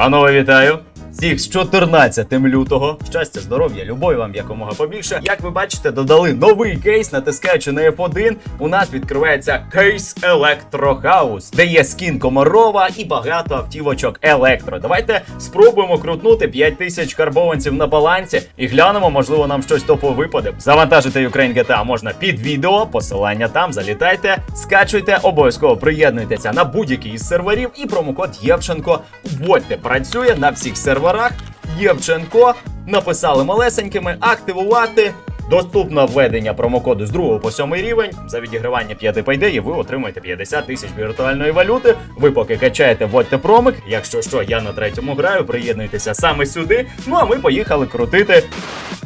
Панове, вітаю! Всіх з 14 лютого. Щастя, здоров'я, любові вам якомога побільше. Як ви бачите, додали новий кейс, натискаючи на F1, у нас відкривається кейс Електрохаус, де є скін Комарова і багато автівочок електро. Давайте спробуємо крутнути 5000 карбованців на балансі і глянемо, можливо, нам щось топове випаде. Завантажити Ukraine GTA можна під відео, посилання там, залітайте, скачуйте, обов'язково приєднуйтеся на будь-який із серверів і промокод Євченко вводьте. Працює на всіх серверах. Євченко написали малесенькими активувати. Доступно введення промокоду з 2 по 7 рівень. За відігравання 5 пайдеї ви отримаєте 50 тисяч віртуальної валюти. Ви поки качаєте, вводьте промик. Якщо що, я на третьому граю, приєднуйтеся саме сюди. Ну а ми поїхали крутити.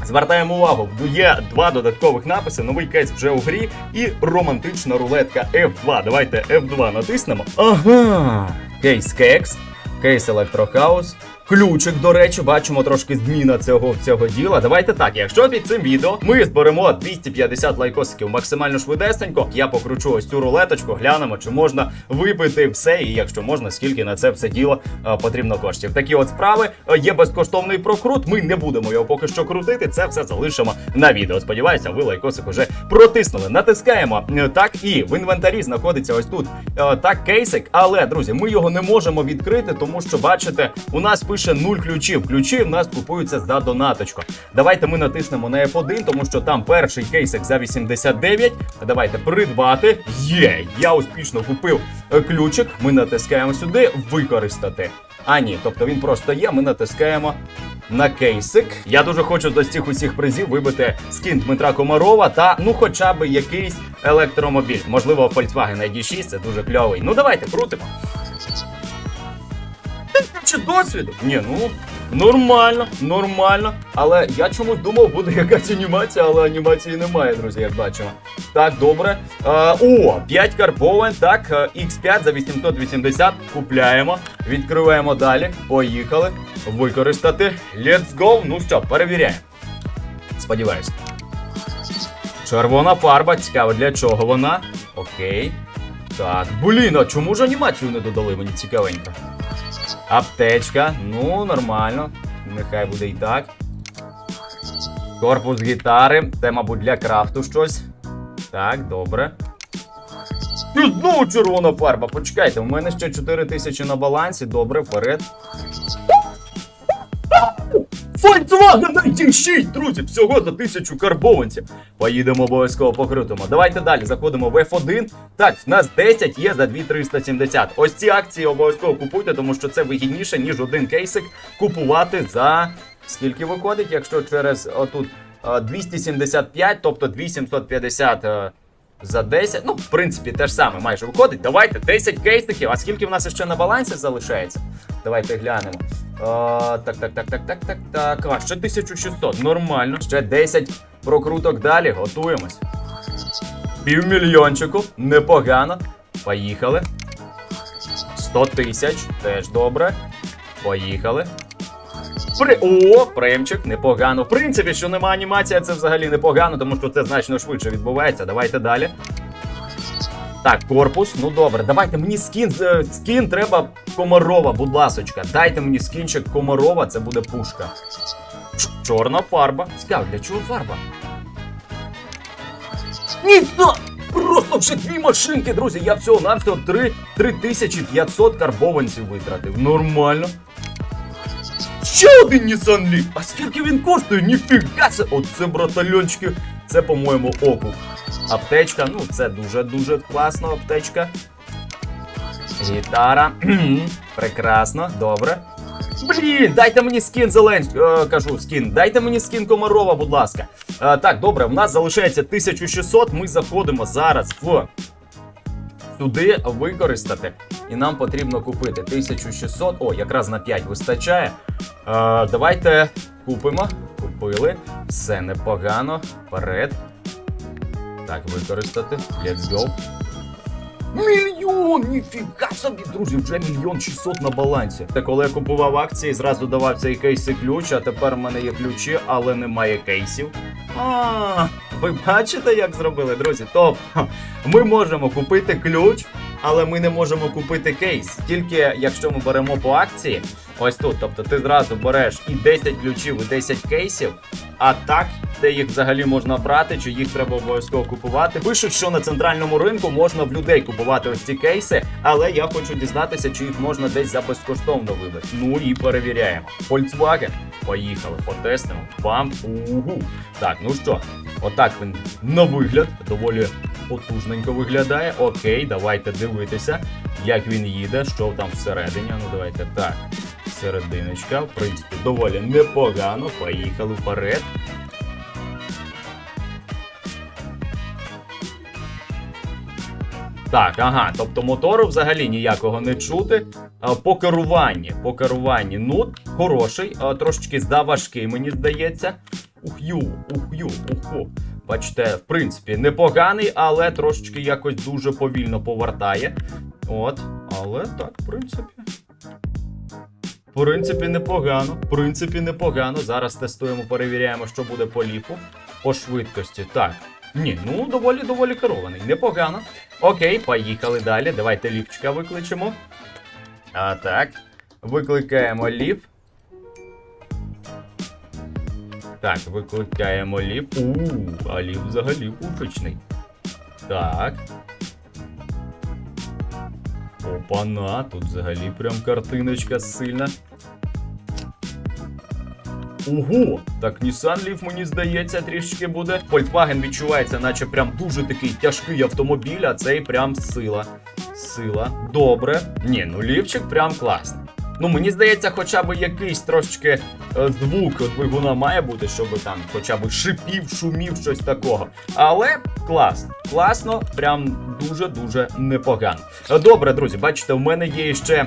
Звертаємо увагу, є два додаткових написи. Новий кейс вже у грі і романтична рулетка F2. Давайте F2 натиснемо. Ага, кейс кекс, кейс електрохаус. Ключик, до речі, бачимо трошки зміна цього цього діла. Давайте так, якщо під цим відео ми зберемо 250 лайкосиків максимально швидесенько, я покручу ось цю рулеточку, глянемо, чи можна випити все, і якщо можна, скільки на це все діло е, потрібно коштів. Такі от справи Е, є безкоштовний прокрут. Ми не будемо його поки що крутити. Це все залишимо на відео. Сподіваюся, ви лайкосик уже протиснули. Натискаємо е, так, і в інвентарі знаходиться ось тут так кейсик. Але друзі, ми його не можемо відкрити, тому що бачите, у нас пише 0 ключів. Ключі в нас купуються за донаточку. Давайте ми натиснемо на F1, тому що там перший кейсик за 89. Давайте придбати. Є, я успішно купив е, ключик. Ми натискаємо сюди використати. А ні, тобто він просто є. Ми натискаємо на кейсик. Я дуже хочу ось цих усіх призів вибити скін Дмитра Комарова та ну хоча б якийсь електромобіль. Можливо, Volkswagen ID6, це дуже кльовий. Ну давайте крутимо. Чи досвіду? Ні, ну нормально, нормально. Але я чомусь думав, буде якась анімація, але анімації немає, друзі, як бачимо. Так, добре. Е, о, 5 карбовань. Так, е, X5 за 880 купляємо. Відкриваємо далі. Поїхали. Використати. Let's go. Ну що, перевіряємо. Сподіваюся. Червона фарба. Цікаво, для чого вона? Окей. Так, блін, а чому ж анімацію не додали? Мені цікавенько. Аптечка, ну нормально. Нехай буде і так. Корпус гітари. Це, мабуть, для крафту щось. Так, добре. І знову червона фарба. Почекайте, у мене ще 4 тисячі на балансі. Добре, вперед. Volkswagen ID6, друзі, всього за тисячу карбованців. Поїдемо обов'язково покрутимо. Давайте далі заходимо в F1. Так, в нас 10 є за 2370. Ось ці акції обов'язково купуйте, тому що це вигідніше, ніж один кейсик купувати за скільки виходить, якщо через отут е, 275, тобто 2750 е, за 10. Ну, в принципі, те ж саме майже виходить. Давайте 10 кейсиків. А скільки в нас ще на балансі залишається? Давайте глянемо. А, так, так, так, так, так, так, так. А, ще 1600. Нормально. Ще 10 прокруток далі. Готуємось. Півмільйончику. Непогано. Поїхали. 100 тисяч. Теж добре. Поїхали. При... О, премчик, непогано. В принципі, що нема анімація, це взагалі непогано, тому що це значно швидше відбувається. Давайте далі. Так, корпус. Ну добре, давайте мені скін. е, Скін треба комарова, будь ласочка. Дайте мені скінчик комарова, це буде пушка. Чорна фарба. Цікаво, для чого фарба? Ні, ну, Просто вже дві машинки, друзі. Я всього навсього 3500 карбованців витратив. Нормально. Ще один Nissan Leaf. А скільки він коштує? Ніфіга це. Оце братальончики. Це, по-моєму, окуп. Аптечка, ну це дуже-дуже класно аптечка. Гітара. Прекрасно, добре. Блін, дайте мені скін Зеленського. Е, кажу, скін. Дайте мені скін Комарова, будь ласка. Е, так, добре, в нас залишається 1600. Ми заходимо зараз в сюди використати. І нам потрібно купити 1600. О, якраз на 5 вистачає. Е, давайте купимо. Купили. Все непогано. Вперед. Так, використати. Let's go. Мільйон! Ніфіга собі, друзі, вже мільйон 600 на балансі. Та коли я купував акції, зразу давав цей кейс і ключ, а тепер в мене є ключі, але немає кейсів. А, ви бачите, як зробили, друзі? Тобто, ми можемо купити ключ, але ми не можемо купити кейс. Тільки якщо ми беремо по акції, Ось тут. Тобто ти зразу береш і 10 ключів, і 10 кейсів, а так. Де їх взагалі можна брати, чи їх треба обов'язково купувати? Пишуть, що на центральному ринку можна в людей купувати ось ці кейси, але я хочу дізнатися, чи їх можна десь за безкоштовно вибити. Ну і перевіряємо. Volkswagen. Поїхали, потестимо. Бам. Угу. Так, ну що, отак він на вигляд доволі потужненько виглядає. Окей, давайте дивитися, як він їде, що там всередині. Ну давайте так. Серединочка, в принципі, доволі непогано. Поїхали вперед. Так, ага, тобто мотору взагалі ніякого не чути. По керуванні, по керуванні, ну, хороший, трошечки заважкий, мені здається. Ух'ю, ух'ю, уху. Бачите, в принципі, непоганий, але трошечки якось дуже повільно повертає. От, але так, в принципі. Принципі, непогано. В принципі, непогано. Зараз тестуємо, перевіряємо, що буде по ліфу. По швидкості. Так. Ні, ну доволі доволі керований. Непогано. Окей, поїхали далі. Давайте ліфчика викличемо. А так. Викликаємо ліф. Так, викликаємо ліф. У, а ліф взагалі пушечний. Так. Опана, тут взагалі прям картиночка сильна. Ого! Так Nissan Leaf, мені здається, трішки буде. Volkswagen відчувається, наче прям дуже такий тяжкий автомобіль, а цей прям сила. Сила. Добре. Ні, ну лівчик прям класний. Ну, мені здається, хоча б якийсь трошечки звук двигуна має бути, щоб там хоча б шипів, шумів, щось такого. Але класно, класно, прям дуже-дуже непогано. Е, Добре, друзі, бачите, в мене є ще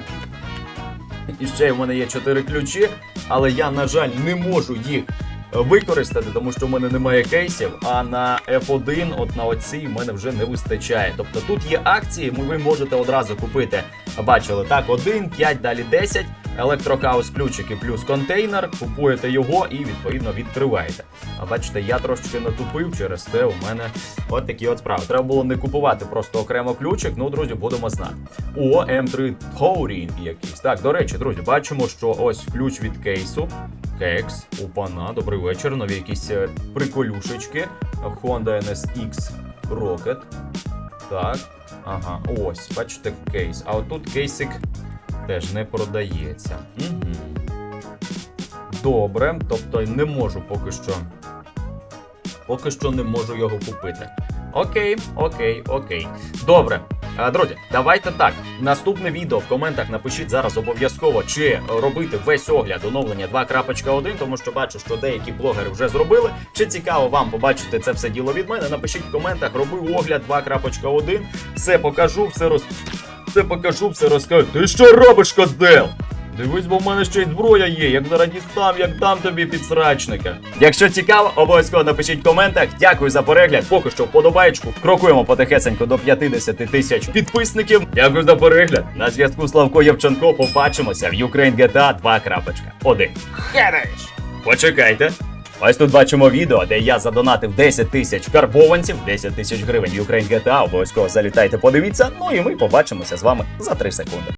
і ще в мене є 4 ключі, але я, на жаль, не можу їх е, використати, тому що в мене немає кейсів. А на F1, от на оцій, в мене вже не вистачає. Тобто тут є акції, ви можете одразу купити. Бачили, так, 1, 5, далі 10. Електрохаус ключики плюс контейнер, купуєте його і відповідно відкриваєте. А бачите, я трошечки натупив, через те у мене от такі от справи. Треба було не купувати просто окремо ключик. Ну, друзі, будемо знати. О, М3 Touring якийсь. Так, до речі, друзі, бачимо, що ось ключ від кейсу. Кекс, упана, добрий вечір. Нові якісь е, приколюшечки. Honda NSX Rocket. Так. Ага, ось, бачите, кейс. А отут кейсик теж не продається. Угу. Добре, тобто не можу поки що. Поки що не можу його купити. Окей, окей, окей. Добре. Друзі, давайте так. Наступне відео в коментах напишіть зараз обов'язково, чи робити весь огляд оновлення 2.1, тому що бачу, що деякі блогери вже зробили. Чи цікаво вам побачити це все діло від мене? Напишіть в коментах, робив огляд 2.1. Все покажу, все роз... все покажу, все розкажу. Ти що робиш, козел? Дивись, бо в мене ще й зброя є, як зараз дістам, як дам тобі підсрачника. Якщо цікаво, обов'язково напишіть в коментах. Дякую за перегляд. Поки що вподобаєчку. Крокуємо потихесенько до 50 тисяч підписників. Дякую за перегляд. На зв'язку Славко Євченко. Побачимося в Ukraine GTA 2.1. Хереш! Почекайте. Ось тут бачимо відео, де я задонатив 10 тисяч карбованців, 10 тисяч гривень Ukraine GTA. Обов'язково залітайте, подивіться. Ну і ми побачимося з вами за 3 секунди.